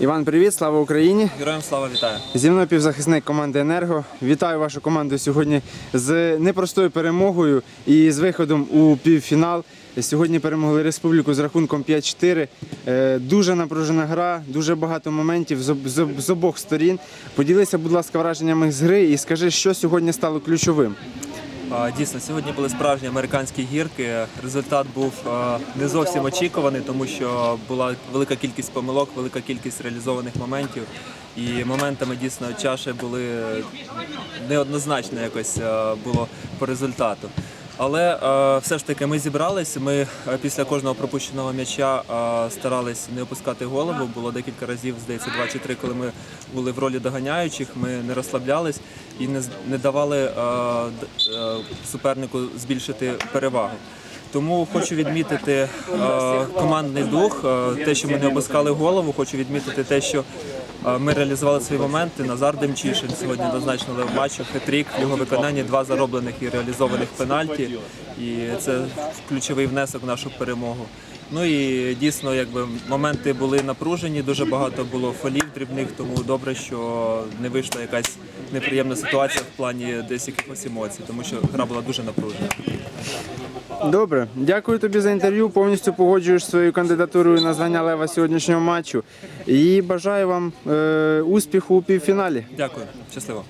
Іван, привіт, слава Україні! Героям слава вітаю. Зі мною півзахисник команди Енерго. Вітаю вашу команду сьогодні з непростою перемогою і з виходом у півфінал. Сьогодні перемогли республіку з рахунком 5-4. Е, Дуже напружена гра, дуже багато моментів з, обох сторін. Поділися, будь ласка, враженнями з гри і скажи, що сьогодні стало ключовим. Дійсно, сьогодні були справжні американські гірки. Результат був не зовсім очікуваний, тому що була велика кількість помилок, велика кількість реалізованих моментів. І моментами дійсно чаші були неоднозначно якось було по результату. Але е, все ж таки ми зібрались. Ми е, після кожного пропущеного м'яча е, старались не опускати голову. Було декілька разів, здається, два чи три, коли ми були в ролі доганяючих. Ми не розслаблялись і не, не давали е, е, супернику збільшити перевагу. Тому хочу відмітити е, командний дух, е, те, що ми не опускали голову. Хочу відмітити те, що ми реалізували свої моменти. Назар Демчишин сьогодні однозначно лев матчу, хитрік в його виконанні, два зароблених і реалізованих пенальті. І це ключовий внесок в нашу перемогу. Ну і дійсно, якби моменти були напружені, дуже багато було фолів дрібних, тому добре, що не вийшла якась неприємна ситуація в плані десь якихось емоцій, тому що гра була дуже напружена. Добре, дякую тобі за інтерв'ю. Повністю погоджуєш свою кандидатурою на звання лева сьогоднішнього матчу. І бажаю вам е, успіху у півфіналі. Дякую, щасливо.